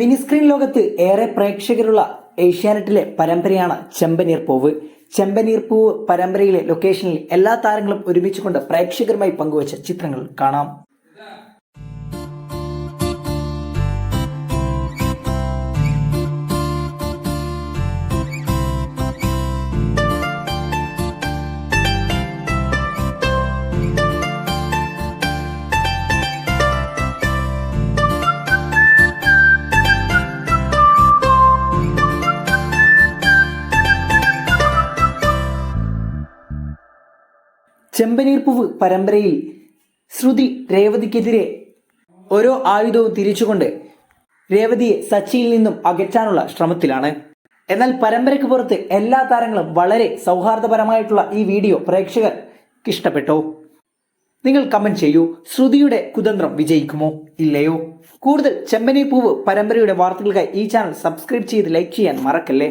Mini screen ലോകത്ത് ഏറെ പ്രേക്ഷകരുള്ള ഏഷ്യാനെറ്റിലെ പരമ്പരയാണ് ചെമ്പനീർ പൂവ്. ചെമ്പനീർ പൂവ് പരമ്പരയിലെ ലൊക്കേഷനിൽ എല്ലാ താരങ്ങളും ഒരുമിച്ചുകൊണ്ട് പ്രേക്ഷകരുമായി പങ്കുവച്ച ചിത്രങ്ങൾ കാണാം. ചെമ്പനീർ പൂവ് പരമ്പരയിൽ ശ്രുതി രേവതിക്കെതിരെ ഓരോ ആയുധവും തിരിച്ചുകൊണ്ട് രേവതിയെ സച്ചിയിൽ നിന്നും അകറ്റാനുള്ള ശ്രമത്തിലാണ്. എന്നാൽ പരമ്പരയ്ക്ക് പുറത്ത് എല്ലാ താരങ്ങളും വളരെ സൗഹാർദ്ദപരമായിട്ടുള്ള ഈ വീഡിയോ പ്രേക്ഷകർക്ക് ഇഷ്ടപ്പെട്ടോ? നിങ്ങൾ കമന്റ് ചെയ്യൂ. ശ്രുതിയുടെ കുതന്ത്രം വിജയിക്കുമോ? ഇല്ലയോ? കൂടുതൽ ചെമ്പനീർ പൂവ് പരമ്പരയുടെ വാർത്തകൾക്കായി ഈ ചാനൽ സബ്സ്ക്രൈബ് ചെയ്ത് ലൈക്ക് ചെയ്യാൻ മറക്കല്ലേ?